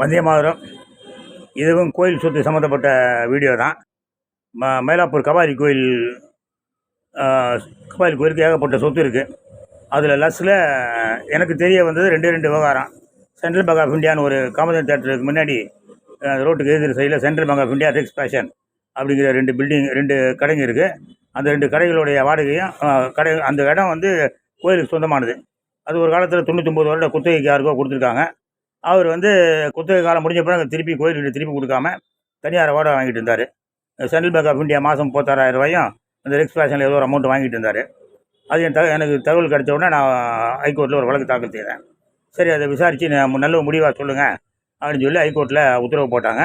வந்தே இதுவும் கோயில் சொத்து சம்மந்தப்பட்ட வீடியோ தான். ம மயிலாப்பூர் கபாலி கோயில் கபாலி கோயிலுக்கு ஏகப்பட்ட சொத்து இருக்குது அதில் லஸ்ஸில் எனக்கு தெரிய வந்தது ரெண்டு ரெண்டு விவகாரம். சென்ட்ரல் பேங்க் ஆஃப் இந்தியான்னு ஒரு காமதன் தேட்டருக்கு முன்னாடி ரோட்டுக்கு எதிர் சைடில் சென்ட்ரல் பேங்க் ஆஃப் இந்தியா ரிக்ஸ் பேஷன் அப்படிங்கிற ரெண்டு பில்டிங் ரெண்டு கடைங்க இருக்குது அந்த ரெண்டு கடைகளுடைய வாடகையும் கடை அந்த இடம் வந்து கோயிலுக்கு சொந்தமானது. அது ஒரு காலத்தில் தொண்ணூற்றொம்பது வருட குத்தகைக்கு யாருக்கோ கொடுத்துருக்காங்க. அவர் வந்து குத்தகை காலம் முடிஞ்ச பிறகு திருப்பி கோயிலுக்கு திருப்பி கொடுக்காம தனியார் வாடகை வாங்கிட்டு இருந்தார். சென்ட்ரல் பேங்க் ஆஃப் இந்தியா மாதம் முப்பத்தாறாயிரம் ரூபாயும் அந்த ரெக்ஸ் ஃபேஷனில் ஏதோ ஒரு அமௌண்ட் வாங்கிட்டு இருந்தார். அது என் த எனக்கு தகவல் கிடைச்ச உடனே நான் ஹைகோர்ட்டில் ஒரு வழக்கு தாக்கல் செய்தேன். சரி அதை விசாரித்து நான் நல்ல முடிவாக சொல்லுங்கள் அப்படின்னு சொல்லி ஹைகோர்ட்டில் உத்தரவு போட்டாங்க.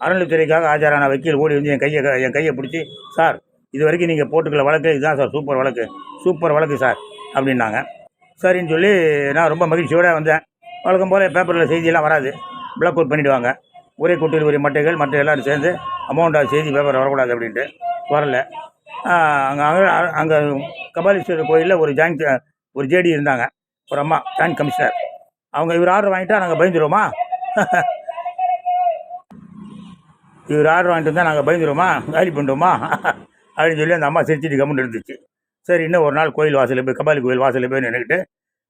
அறநிலைத்துறைக்காக ஆஜரான வக்கீல் ஓடி வந்து என் கையை என் கையை பிடிச்சி சார் இது வரைக்கும் நீங்கள் போட்டுக்கல வழக்கு இதுதான் சார் சூப்பர் வழக்கு சூப்பர் வழக்கு சார் அப்படின்னாங்க. சரின்னு சொல்லி நான் ரொம்ப மகிழ்ச்சியோடு வந்தேன். வழக்கம் போல் பேப்பரில் செய்தியெல்லாம் வராது. பிளாக் அவுட் பண்ணிவிடுவாங்க ஒரே கூட்டில் உரிய மட்டைகள் மற்ற எல்லோரும் சேர்ந்து அமௌண்ட்டாக செய்தி பேப்பர் வரக்கூடாது அப்படின்ட்டு வரல. அங்கே அங்கே அங்கே கபாலீஸ்வரர் கோயிலில் ஒரு ஜாயிண்ட் ஒரு ஜேடி இருந்தாங்க. ஒரு அம்மா ஜாயிண்ட் கமிஷனர் அவங்க இவர் ஆர்டர் வாங்கிட்டா நாங்கள் பயந்துருவோமா? இவர் ஆர்டர் வாங்கிட்டு வந்தால் நாங்கள் பயந்துருவோமா? காலி பண்ணுறோமா அப்படின்னு சொல்லி அந்த அம்மா சிரிச்சிட்டு கம்முன்னு இருந்துச்சு. சரி இன்னும் ஒரு நாள் கோயில் வாசலில் போய் கபாலி கோயில் வாசலில் போய் நின்றுக்கிட்டு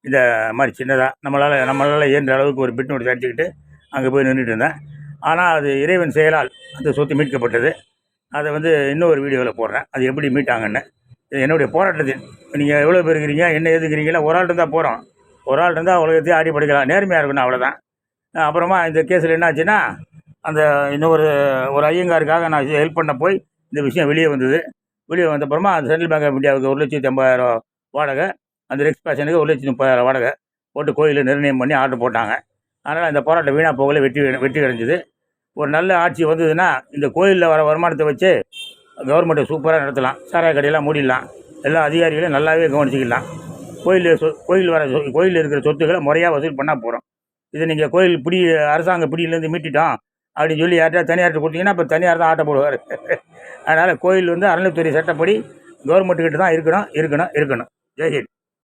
இந்த மாதிரி சின்னதாக நம்மளால் நம்மளால் இயன்ற அளவுக்கு ஒரு பிட்னோடு நோட்டீஸ் அடிச்சுக்கிட்டு அங்கே போய் நின்றுட்டு இருந்தேன். ஆனால் அது இறைவன் செயலால் அந்த சொத்து மீட்கப்பட்டது. அதை வந்து இன்னொரு வீடியோவில் போடுறேன். அது எப்படி மீட்டாங்கன்னு. இது என்னுடைய போராட்டத்தின். நீங்கள் எவ்வளோ பேர் இருக்கிறீங்க என்ன எதுக்குறீங்களா ஒரு ஆள் இருந்தால் போகிறோம் ஒரு ஆள் இருந்தால் உலகத்தையும் ஆடி படிக்கலாம். நேர்மையாக இருக்கணும் அவ்வளோதான் அப்புறமா இந்த கேஸில் என்னாச்சுன்னா அந்த இன்னொரு ஒரு ஐயங்காருக்காக நான் ஹெல்ப் பண்ண போய் இந்த விஷயம் வெளியே வந்தது. வெளியே வந்த அப்புறமா அந்த சென்ட்ரல் பேங்க் ஆஃப் இந்தியாவுக்கு ஒரு லட்சத்தி ஐம்பதாயிரம் வாடகை. அந்த ரெக்ஸ் பேஷனுக்கு ஒரு லட்சத்தி முப்பதாயிரம் வாடகை போட்டு கோயிலில் நிர்ணயம் பண்ணி ஆர்டர் போட்டாங்க. அதனால் இந்த போராட்டம் வீணாக போகல வெற்றி வெற்றி அடைஞ்சிது. ஒரு நல்ல ஆட்சி வந்ததுன்னா இந்த கோயிலில் வர வருமானத்தை வச்சு கவர்மெண்ட்டை சூப்பராக நடத்தலாம். சாராய கடையெல்லாம் மூடிடலாம். எல்லா அதிகாரிகளையும் நல்லாவே கவனிச்சிக்கலாம். கோயில் சொ கோயில் வர சொ- கோயிலில் இருக்கிற சொத்துக்களை முறையாக வசூல் பண்ணால் போகிறோம் இதை நீங்கள் கோயில் பிடி அரசாங்க பிடியிலேருந்து மீட்டிட்டோம் அப்படின்னு சொல்லி யார்கிட்ட தனியார்கிட்ட கொடுத்தீங்கன்னா இப்போ தனியார் தான் ஆட்ட போடுவார். அதனால் கோயில் வந்து அறநிலைத்துறை சட்டப்படி கவர்மெண்ட்டுக்கிட்ட தான் இருக்கணும் இருக்கணும் இருக்கணும். ஜெய்ஹிந்த்